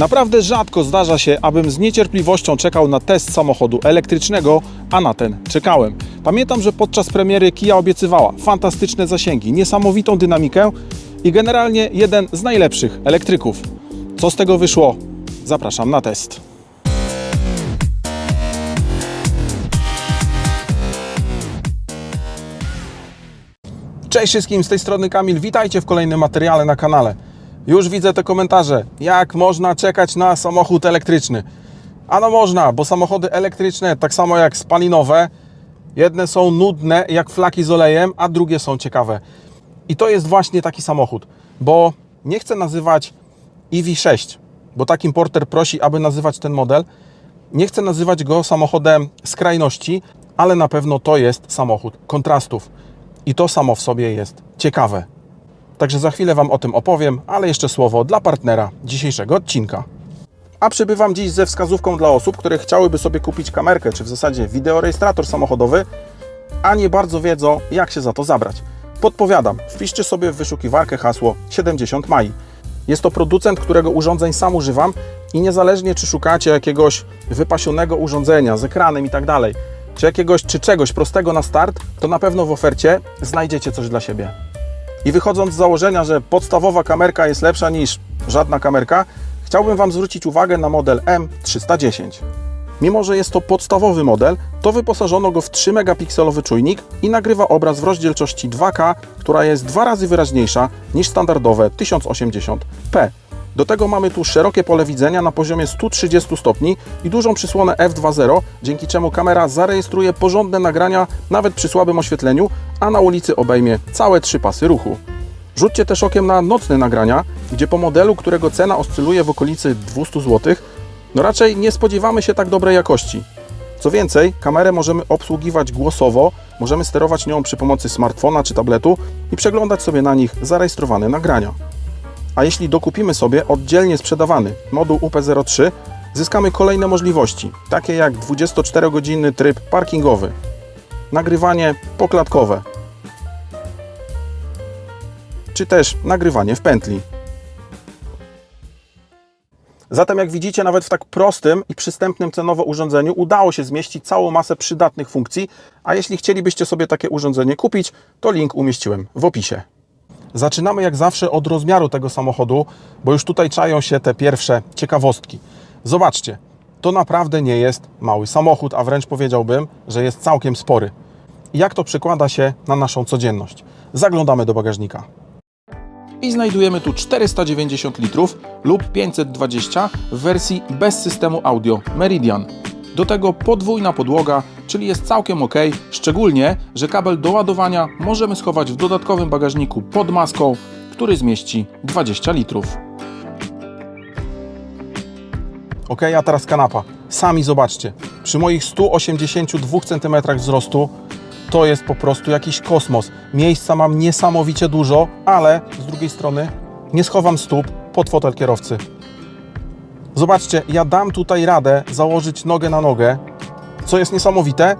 Naprawdę rzadko zdarza się, abym z niecierpliwością czekał na test samochodu elektrycznego, a na ten czekałem. Pamiętam, że podczas premiery Kia obiecywała fantastyczne zasięgi, niesamowitą dynamikę i generalnie jeden z najlepszych elektryków. Co z tego wyszło? Zapraszam na test. Cześć wszystkim, z tej strony Kamil, witajcie w kolejnym materiale na kanale. Już widzę te komentarze, jak można czekać na samochód elektryczny. Ano można, bo samochody elektryczne, tak samo jak spalinowe, jedne są nudne jak flaki z olejem, a drugie są ciekawe. I to jest właśnie taki samochód, bo nie chcę nazywać EV6, bo tak importer prosi, aby nazywać ten model. Nie chcę nazywać go samochodem skrajności, ale na pewno to jest samochód kontrastów. I to samo w sobie jest ciekawe. Także za chwilę Wam o tym opowiem, ale jeszcze słowo dla partnera dzisiejszego odcinka. A przybywam dziś ze wskazówką dla osób, które chciałyby sobie kupić kamerkę, czy w zasadzie wideorejestrator samochodowy, a nie bardzo wiedzą, jak się za to zabrać. Podpowiadam, wpiszcie sobie w wyszukiwarkę hasło 70 Mai. Jest to producent, którego urządzeń sam używam i niezależnie czy szukacie jakiegoś wypasionego urządzenia z ekranem i tak dalej, czy jakiegoś, czy czegoś prostego na start, to na pewno w ofercie znajdziecie coś dla siebie. I wychodząc z założenia, że podstawowa kamerka jest lepsza niż żadna kamerka, chciałbym Wam zwrócić uwagę na model M310. Mimo, że jest to podstawowy model, to wyposażono go w 3 megapikselowy czujnik i nagrywa obraz w rozdzielczości 2K, która jest dwa razy wyraźniejsza niż standardowe 1080p. Do tego mamy tu szerokie pole widzenia na poziomie 130 stopni i dużą przysłonę f2.0, dzięki czemu kamera zarejestruje porządne nagrania nawet przy słabym oświetleniu, a na ulicy obejmie całe trzy pasy ruchu. Rzućcie też okiem na nocne nagrania, gdzie po modelu, którego cena oscyluje w okolicy 200 zł, no raczej nie spodziewamy się tak dobrej jakości. Co więcej, kamerę możemy obsługiwać głosowo, możemy sterować nią przy pomocy smartfona czy tabletu i przeglądać sobie na nich zarejestrowane nagrania. A jeśli dokupimy sobie oddzielnie sprzedawany moduł UP03, zyskamy kolejne możliwości, takie jak 24-godzinny tryb parkingowy, nagrywanie poklatkowe, czy też nagrywanie w pętli. Zatem jak widzicie, nawet w tak prostym i przystępnym cenowo urządzeniu udało się zmieścić całą masę przydatnych funkcji, a jeśli chcielibyście sobie takie urządzenie kupić, to link umieściłem w opisie. Zaczynamy jak zawsze od rozmiaru tego samochodu, bo już tutaj czają się te pierwsze ciekawostki. Zobaczcie, to naprawdę nie jest mały samochód, a wręcz powiedziałbym, że jest całkiem spory. Jak to przekłada się na naszą codzienność? Zaglądamy do bagażnika. I znajdujemy tu 490 litrów lub 520 w wersji bez systemu audio Meridian. Do tego podwójna podłoga, czyli jest całkiem ok, szczególnie, że kabel do ładowania możemy schować w dodatkowym bagażniku pod maską, który zmieści 20 litrów. Ok, a teraz kanapa. Sami zobaczcie. Przy moich 182 cm wzrostu to jest po prostu jakiś kosmos. Miejsca mam niesamowicie dużo, ale z drugiej strony nie schowam stóp pod fotel kierowcy. Zobaczcie, ja dam tutaj radę założyć nogę na nogę, co jest niesamowite,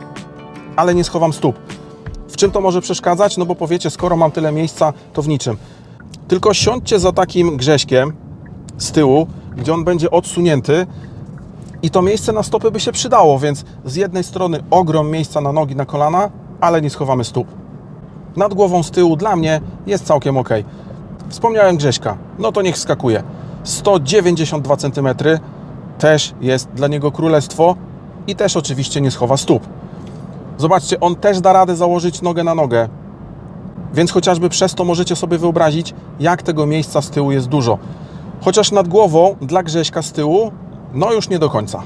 ale nie schowam stóp. W czym to może przeszkadzać? No bo powiecie, skoro mam tyle miejsca, to w niczym. Tylko siądźcie za takim grześkiem z tyłu, gdzie on będzie odsunięty i to miejsce na stopy by się przydało, więc z jednej strony ogrom miejsca na nogi, na kolana, ale nie schowamy stóp. Nad głową z tyłu dla mnie jest całkiem ok. Wspomniałem Grześka, no to niech skakuje. 192 cm też jest dla niego królestwo i też oczywiście nie schowa stóp. Zobaczcie, on też da radę założyć nogę na nogę. Więc chociażby przez to możecie sobie wyobrazić, jak tego miejsca z tyłu jest dużo. Chociaż nad głową dla Grześka z tyłu, no już nie do końca.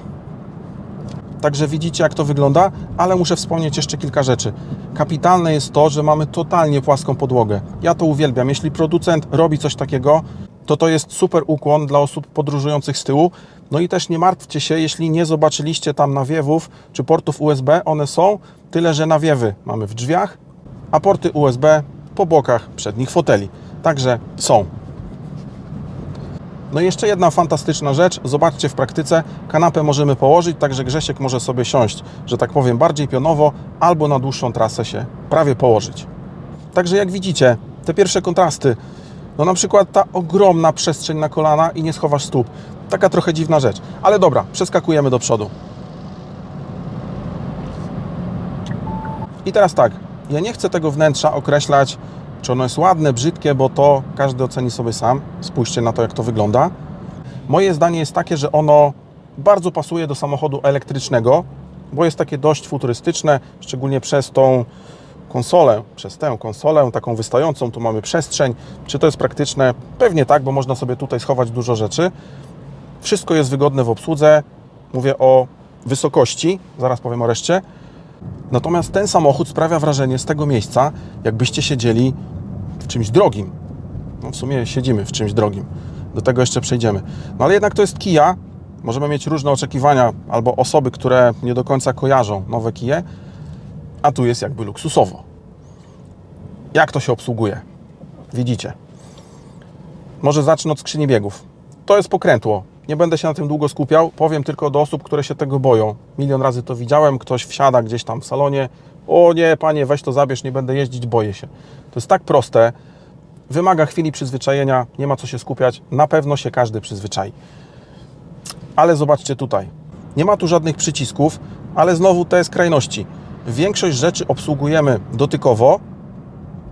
Także widzicie, jak to wygląda, ale muszę wspomnieć jeszcze kilka rzeczy. Kapitalne jest to, że mamy totalnie płaską podłogę. Ja to uwielbiam. Jeśli producent robi coś takiego, to to jest super ukłon dla osób podróżujących z tyłu. No i też nie martwcie się, jeśli nie zobaczyliście tam nawiewów czy portów USB. One są, tyle że nawiewy mamy w drzwiach, a porty USB po bokach przednich foteli. Także są. No i jeszcze jedna fantastyczna rzecz, zobaczcie w praktyce, kanapę możemy położyć, także Grzesiek może sobie siąść, że tak powiem, bardziej pionowo, albo na dłuższą trasę się prawie położyć. Także jak widzicie, te pierwsze kontrasty, No na przykład ta ogromna przestrzeń na kolana i nie schowasz stóp. Taka trochę dziwna rzecz. Ale dobra, przeskakujemy do przodu. I teraz tak, ja nie chcę tego wnętrza określać, czy ono jest ładne, brzydkie, bo to każdy oceni sobie sam. Spójrzcie na to, jak to wygląda. Moje zdanie jest takie, że ono bardzo pasuje do samochodu elektrycznego, bo jest takie dość futurystyczne, szczególnie przez tą konsolę, przez tę konsolę taką wystającą, tu mamy przestrzeń. Czy to jest praktyczne? Pewnie tak, bo można sobie tutaj schować dużo rzeczy. Wszystko jest wygodne w obsłudze. Mówię o wysokości, zaraz powiem o reszcie. Natomiast ten samochód sprawia wrażenie z tego miejsca, jakbyście siedzieli w czymś drogim. No w sumie siedzimy w czymś drogim. Do tego jeszcze przejdziemy. No ale jednak to jest Kia. Możemy mieć różne oczekiwania albo osoby, które nie do końca kojarzą nowe Kije, a tu jest jakby luksusowo. Jak to się obsługuje? Widzicie. Może zacznę od skrzyni biegów. To jest pokrętło. Nie będę się na tym długo skupiał. Powiem tylko do osób, które się tego boją. Milion razy to widziałem. Ktoś wsiada gdzieś tam w salonie. O nie, panie, weź to zabierz, nie będę jeździć, boję się. To jest tak proste. Wymaga chwili przyzwyczajenia. Nie ma co się skupiać. Na pewno się każdy przyzwyczai. Ale zobaczcie tutaj. Nie ma tu żadnych przycisków, ale znowu te skrajności. Większość rzeczy obsługujemy dotykowo,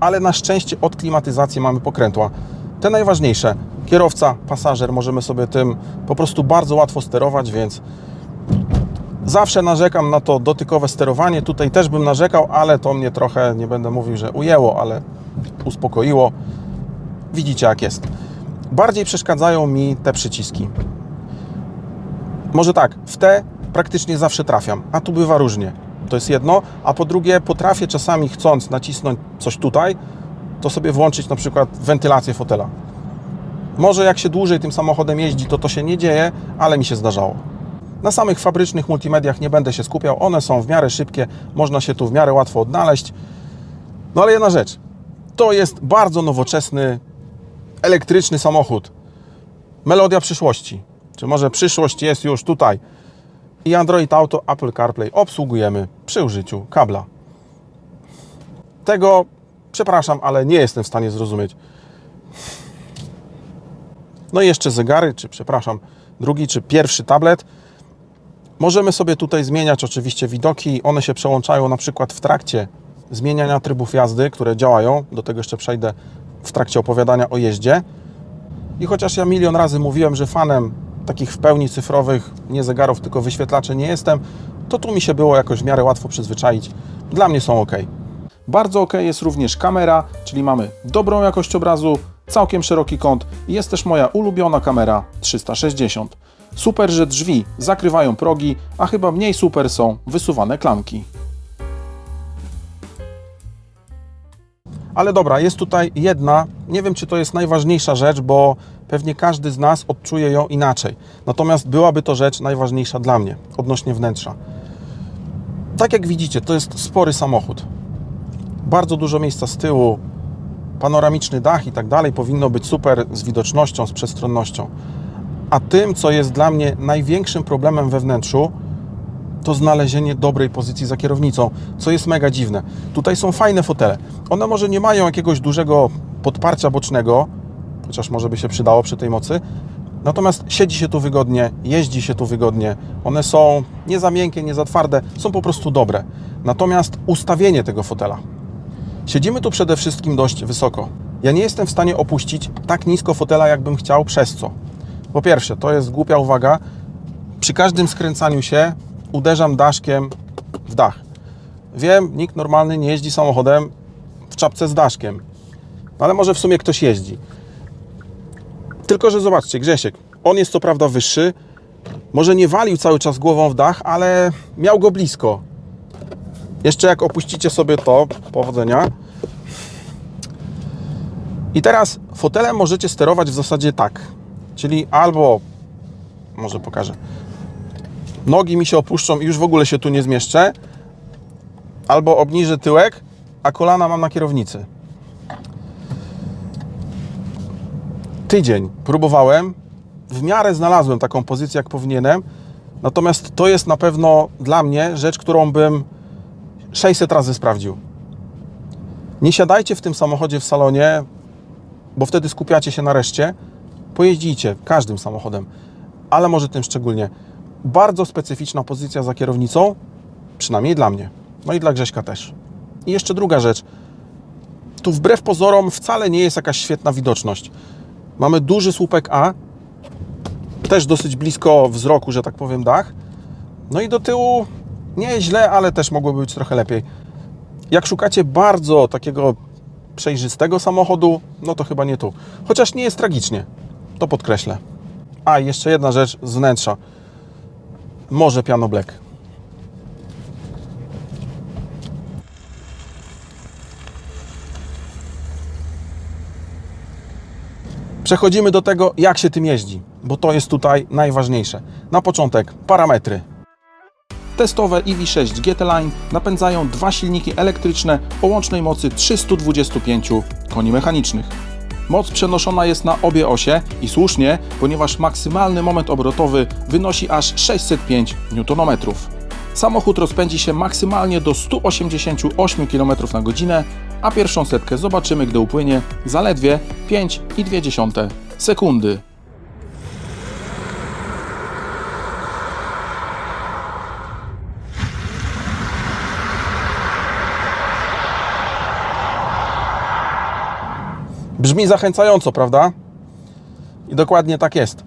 ale na szczęście od klimatyzacji mamy pokrętła. Te najważniejsze, kierowca, pasażer, możemy sobie tym po prostu bardzo łatwo sterować, więc zawsze narzekam na to dotykowe sterowanie. Tutaj też bym narzekał, ale to mnie trochę, nie będę mówił, że ujęło, ale uspokoiło. Widzicie jak jest. Bardziej przeszkadzają mi te przyciski. Może tak, w te praktycznie zawsze trafiam, a tu bywa różnie. To jest jedno, a po drugie potrafię czasami chcąc nacisnąć coś tutaj, to sobie włączyć na przykład wentylację fotela. Może jak się dłużej tym samochodem jeździ, to to się nie dzieje, ale mi się zdarzało. Na samych fabrycznych multimediach nie będę się skupiał, one są w miarę szybkie, można się tu w miarę łatwo odnaleźć. No ale jedna rzecz, to jest bardzo nowoczesny, elektryczny samochód. Melodia przyszłości, czy może przyszłość jest już tutaj. I Android Auto, Apple CarPlay obsługujemy przy użyciu kabla. Tego, przepraszam, ale nie jestem w stanie zrozumieć. No i jeszcze zegary, czy przepraszam, drugi czy pierwszy tablet. Możemy sobie tutaj zmieniać oczywiście widoki. One się przełączają na przykład w trakcie zmieniania trybów jazdy, które działają. Do tego jeszcze przejdę w trakcie opowiadania o jeździe. I chociaż ja milion razy mówiłem, że fanem takich w pełni cyfrowych, nie zegarów, tylko wyświetlaczy nie jestem, to tu mi się było jakoś w miarę łatwo przyzwyczaić. Dla mnie są ok. Bardzo ok jest również kamera, czyli mamy dobrą jakość obrazu, całkiem szeroki kąt i jest też moja ulubiona kamera 360. Super, że drzwi zakrywają progi, a chyba mniej super są wysuwane klamki. Ale dobra, jest tutaj jedna, nie wiem czy to jest najważniejsza rzecz, bo pewnie każdy z nas odczuje ją inaczej. Natomiast byłaby to rzecz najważniejsza dla mnie, odnośnie wnętrza. Tak jak widzicie, to jest spory samochód. Bardzo dużo miejsca z tyłu, panoramiczny dach i tak dalej, powinno być super z widocznością, z przestronnością. A tym, co jest dla mnie największym problemem we wnętrzu, to znalezienie dobrej pozycji za kierownicą, co jest mega dziwne. Tutaj są fajne fotele. One może nie mają jakiegoś dużego podparcia bocznego, chociaż może by się przydało przy tej mocy. Natomiast siedzi się tu wygodnie, jeździ się tu wygodnie. One są nie za miękkie, nie za twarde, są po prostu dobre. Natomiast ustawienie tego fotela. Siedzimy tu przede wszystkim dość wysoko. Ja nie jestem w stanie opuścić tak nisko fotela, jakbym chciał, przez co? Po pierwsze, to jest głupia uwaga. Przy każdym skręcaniu się uderzam daszkiem w dach. Wiem, nikt normalny nie jeździ samochodem w czapce z daszkiem. No ale może w sumie ktoś jeździ. Tylko, że zobaczcie, Grzesiek, on jest co prawda wyższy, może nie walił cały czas głową w dach, ale miał go blisko. Jeszcze jak opuścicie sobie to, powodzenia. I teraz fotelem możecie sterować w zasadzie tak. Czyli albo, może pokażę, nogi mi się opuszczą i już w ogóle się tu nie zmieszczę, albo obniżę tyłek, a kolana mam na kierownicy. Tydzień próbowałem, w miarę znalazłem taką pozycję, jak powinienem, natomiast to jest na pewno dla mnie rzecz, którą bym 600 razy sprawdził. Nie siadajcie w tym samochodzie w salonie, bo wtedy skupiacie się na reszcie, pojeździcie każdym samochodem, ale może tym szczególnie. Bardzo specyficzna pozycja za kierownicą, przynajmniej dla mnie, no i dla Grześka też. I jeszcze druga rzecz. Tu wbrew pozorom wcale nie jest jakaś świetna widoczność. Mamy duży słupek A, też dosyć blisko wzroku, że tak powiem, dach. No i do tyłu nie źle, ale też mogłoby być trochę lepiej. Jak szukacie bardzo takiego przejrzystego samochodu, no to chyba nie tu. Chociaż nie jest tragicznie, to podkreślę. A, jeszcze jedna rzecz z wnętrza. Może piano black. Przechodzimy do tego, jak się tym jeździ, bo to jest tutaj najważniejsze. Na początek parametry. Testowe EV6 GT Line napędzają dwa silniki elektryczne o łącznej mocy 325 koni mechanicznych. Moc przenoszona jest na obie osie i słusznie, ponieważ maksymalny moment obrotowy wynosi aż 605 Nm. Samochód rozpędzi się maksymalnie do 188 km na godzinę, a pierwszą setkę zobaczymy, gdy upłynie zaledwie 5,2 sekundy. Brzmi zachęcająco, prawda? I dokładnie tak jest.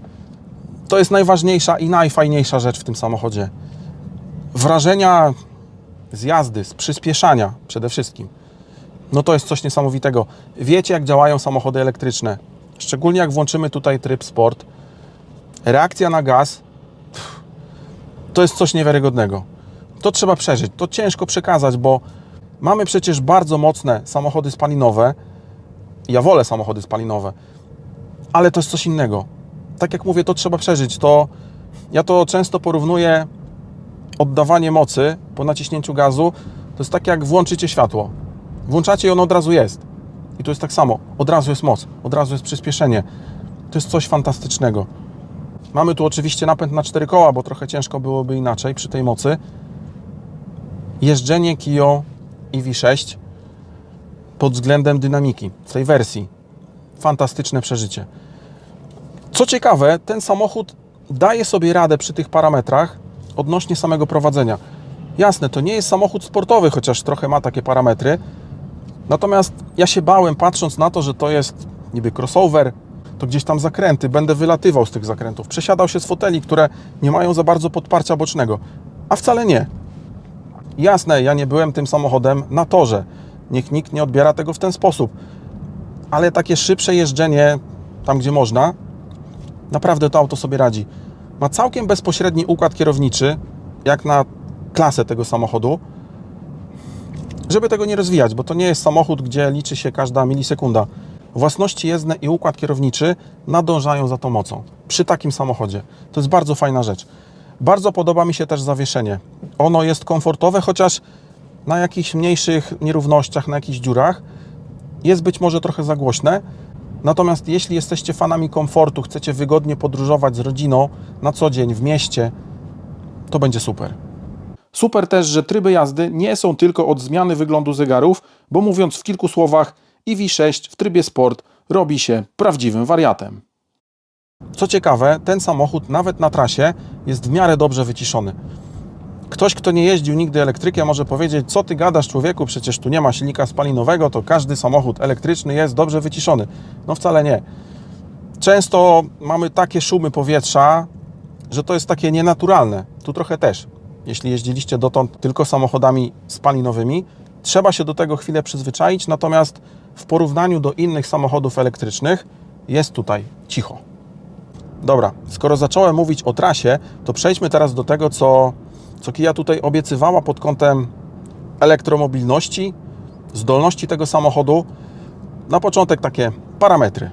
To jest najważniejsza i najfajniejsza rzecz w tym samochodzie. Wrażenia z jazdy, z przyspieszania przede wszystkim. No to jest coś niesamowitego. Wiecie, jak działają samochody elektryczne. Szczególnie jak włączymy tutaj tryb sport. Reakcja na gaz to jest coś niewiarygodnego. To trzeba przeżyć. To ciężko przekazać, bo mamy przecież bardzo mocne samochody spalinowe, ja wolę samochody spalinowe, ale to jest coś innego. Tak jak mówię, to trzeba przeżyć. To ja to często porównuję oddawanie mocy po naciśnięciu gazu. To jest tak jak włączycie światło. Włączacie i ono od razu jest. I to jest tak samo. Od razu jest moc, od razu jest przyspieszenie. To jest coś fantastycznego. Mamy tu oczywiście napęd na cztery koła, bo trochę ciężko byłoby inaczej przy tej mocy. Jeżdżenie Kio EV6 pod względem dynamiki w tej wersji. Fantastyczne przeżycie. Co ciekawe, ten samochód daje sobie radę przy tych parametrach odnośnie samego prowadzenia. Jasne, to nie jest samochód sportowy, chociaż trochę ma takie parametry. Natomiast ja się bałem, patrząc na to, że to jest niby crossover, to gdzieś tam zakręty, będę wylatywał z tych zakrętów. Przesiadał się z foteli, które nie mają za bardzo podparcia bocznego. A wcale nie. Jasne, ja nie byłem tym samochodem na torze. Niech nikt nie odbiera tego w ten sposób. Ale takie szybsze jeżdżenie tam, gdzie można, naprawdę to auto sobie radzi. Ma całkiem bezpośredni układ kierowniczy, jak na klasę tego samochodu. Żeby tego nie rozwijać, bo to nie jest samochód, gdzie liczy się każda milisekunda. Własności jezdne i układ kierowniczy nadążają za tą mocą. Przy takim samochodzie. To jest bardzo fajna rzecz. Bardzo podoba mi się też zawieszenie. Ono jest komfortowe, chociaż na jakichś mniejszych nierównościach, na jakichś dziurach jest być może trochę za głośne. Natomiast jeśli jesteście fanami komfortu, chcecie wygodnie podróżować z rodziną na co dzień w mieście, to będzie super. Super też, że tryby jazdy nie są tylko od zmiany wyglądu zegarów, bo mówiąc w kilku słowach, EV6 w trybie sport robi się prawdziwym wariatem. Co ciekawe, ten samochód nawet na trasie jest w miarę dobrze wyciszony. Ktoś, kto nie jeździł nigdy elektrykiem, może powiedzieć, co ty gadasz człowieku, przecież tu nie ma silnika spalinowego, to każdy samochód elektryczny jest dobrze wyciszony. No wcale nie. Często mamy takie szumy powietrza, że to jest takie nienaturalne. Tu trochę też. Jeśli jeździliście dotąd tylko samochodami spalinowymi, trzeba się do tego chwilę przyzwyczaić, natomiast w porównaniu do innych samochodów elektrycznych jest tutaj cicho. Dobra, skoro zacząłem mówić o trasie, to przejdźmy teraz do tego, co, co Kia tutaj obiecywała pod kątem elektromobilności, zdolności tego samochodu. Na początek takie parametry.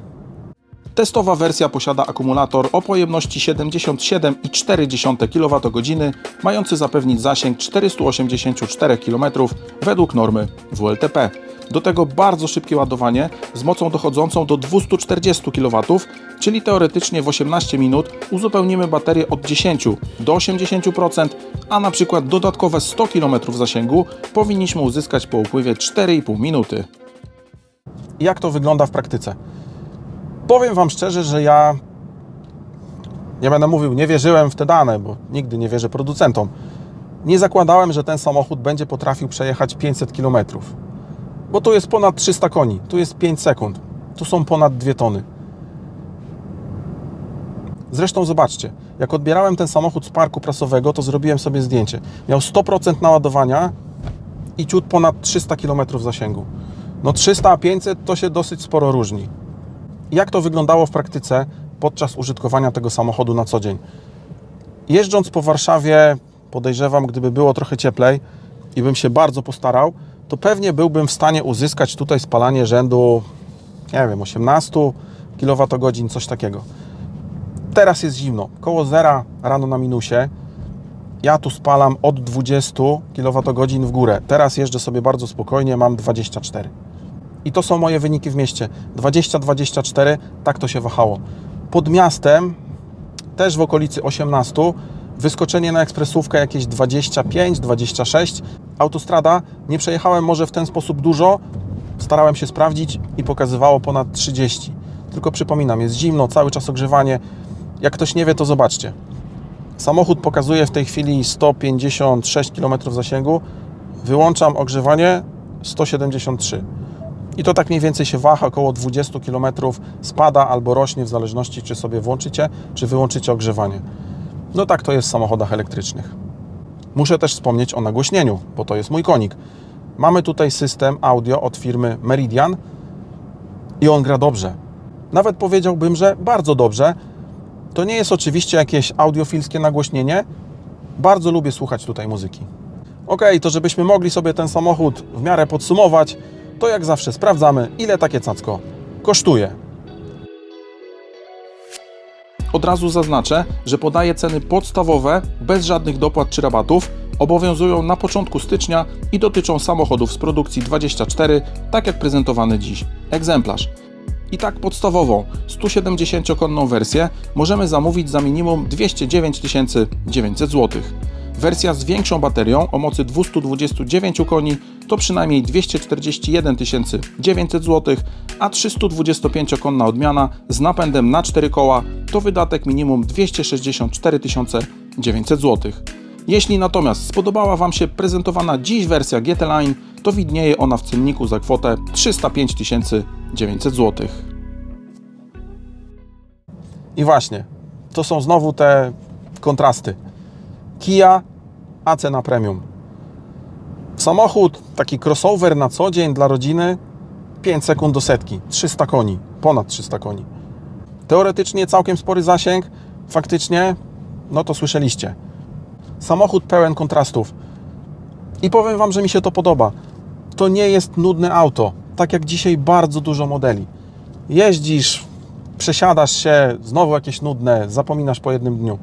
Testowa wersja posiada akumulator o pojemności 77,4 kWh, mający zapewnić zasięg 484 km według normy WLTP. Do tego bardzo szybkie ładowanie z mocą dochodzącą do 240 kW, czyli teoretycznie w 18 minut uzupełnimy baterię od 10 do 80%, a na przykład dodatkowe 100 km zasięgu powinniśmy uzyskać po upływie 4,5 minuty. Jak to wygląda w praktyce? Powiem Wam szczerze, że ja nie będę mówił, nie wierzyłem w te dane, bo nigdy nie wierzę producentom. Nie zakładałem, że ten samochód będzie potrafił przejechać 500 km. Bo tu jest ponad 300 koni, tu jest 5 sekund, tu są ponad 2 tony. Zresztą zobaczcie, jak odbierałem ten samochód z parku prasowego, to zrobiłem sobie zdjęcie. Miał 100% naładowania i ciut ponad 300 km zasięgu. No 300 a 500 to się dosyć sporo różni. Jak to wyglądało w praktyce podczas użytkowania tego samochodu na co dzień? Jeżdżąc po Warszawie, podejrzewam, gdyby było trochę cieplej i bym się bardzo postarał, to pewnie byłbym w stanie uzyskać tutaj spalanie rzędu, nie wiem, 18 kWh, coś takiego. Teraz jest zimno, koło zera rano na minusie. Ja tu spalam od 20 kWh w górę. Teraz jeżdżę sobie bardzo spokojnie, mam 24. I to są moje wyniki w mieście. 20-24, tak to się wahało. Pod miastem, też w okolicy 18, wyskoczenie na ekspresówkę jakieś 25-26. Autostrada, nie przejechałem może w ten sposób dużo, starałem się sprawdzić i pokazywało ponad 30. Tylko przypominam, jest zimno, cały czas ogrzewanie. Jak ktoś nie wie, to zobaczcie. Samochód pokazuje w tej chwili 156 km zasięgu. Wyłączam ogrzewanie 173. I to tak mniej więcej się waha, około 20 km spada albo rośnie w zależności czy sobie włączycie, czy wyłączycie ogrzewanie. No tak to jest w samochodach elektrycznych. Muszę też wspomnieć o nagłośnieniu, bo to jest mój konik. Mamy tutaj system audio od firmy Meridian i on gra dobrze. Nawet powiedziałbym, że bardzo dobrze. To nie jest oczywiście jakieś audiofilskie nagłośnienie. Bardzo lubię słuchać tutaj muzyki. Ok, to żebyśmy mogli sobie ten samochód w miarę podsumować, to jak zawsze sprawdzamy, ile takie cacko kosztuje. Od razu zaznaczę, że podaję ceny podstawowe, bez żadnych dopłat czy rabatów. Obowiązują na początku stycznia i dotyczą samochodów z produkcji 24, tak jak prezentowany dziś egzemplarz. I tak podstawową 170-konną wersję możemy zamówić za minimum 209 900 zł. Wersja z większą baterią o mocy 229 koni to przynajmniej 241 900 zł, a 325-konna odmiana z napędem na 4 koła to wydatek minimum 264 900 zł. Jeśli natomiast spodobała Wam się prezentowana dziś wersja GT Line, to widnieje ona w cenniku za kwotę 305 900 zł. I właśnie, to są znowu te kontrasty. Kia, a cena premium. Samochód, taki crossover na co dzień dla rodziny, 5 sekund do setki, 300 koni, ponad 300 koni. Teoretycznie całkiem spory zasięg, faktycznie, no to słyszeliście. Samochód pełen kontrastów. I powiem Wam, że mi się to podoba. To nie jest nudne auto, tak jak dzisiaj bardzo dużo modeli. Jeździsz, przesiadasz się, znowu jakieś nudne, zapominasz po jednym dniu.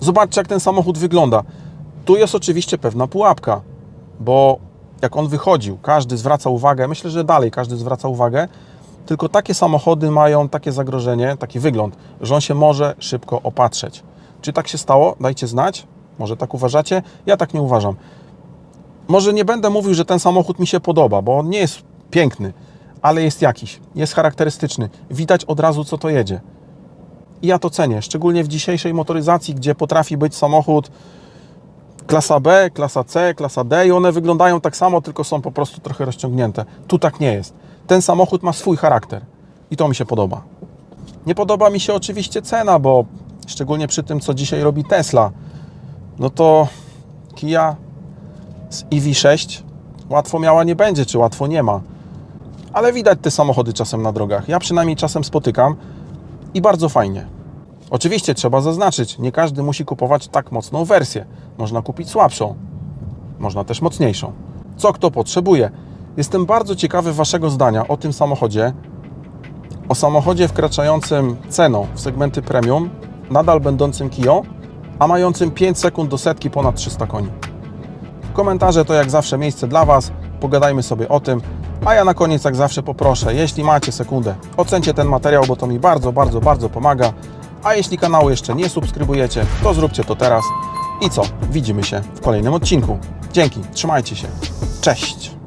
Zobaczcie, jak ten samochód wygląda. Tu jest oczywiście pewna pułapka, bo jak on wychodził, każdy zwraca uwagę, myślę, że dalej każdy zwraca uwagę, tylko takie samochody mają takie zagrożenie, taki wygląd, że on się może szybko opatrzeć. Czy tak się stało? Dajcie znać. Może tak uważacie? Ja tak nie uważam. Może nie będę mówił, że ten samochód mi się podoba, bo on nie jest piękny, ale jest jakiś, jest charakterystyczny. Widać od razu, co to jedzie. I ja to cenię, szczególnie w dzisiejszej motoryzacji, gdzie potrafi być samochód klasa B, klasa C, klasa D i one wyglądają tak samo, tylko są po prostu trochę rozciągnięte. Tu tak nie jest. Ten samochód ma swój charakter i to mi się podoba. Nie podoba mi się oczywiście cena, bo szczególnie przy tym, co dzisiaj robi Tesla, no to Kia z EV6 łatwo miała nie będzie, czy łatwo nie ma. Ale widać te samochody czasem na drogach. Ja przynajmniej czasem spotykam i bardzo fajnie. Oczywiście trzeba zaznaczyć, nie każdy musi kupować tak mocną wersję. Można kupić słabszą, można też mocniejszą. Co kto potrzebuje? Jestem bardzo ciekawy Waszego zdania o tym samochodzie, o samochodzie wkraczającym ceną w segmenty premium, nadal będącym Kia, a mającym 5 sekund do setki ponad 300 koni. Komentarze to jak zawsze miejsce dla Was, pogadajmy sobie o tym, a ja na koniec jak zawsze poproszę, jeśli macie sekundę, ocencie ten materiał, bo to mi bardzo, bardzo, bardzo pomaga. A jeśli kanału jeszcze nie subskrybujecie, to zróbcie to teraz. I co? Widzimy się w kolejnym odcinku. Dzięki, trzymajcie się. Cześć!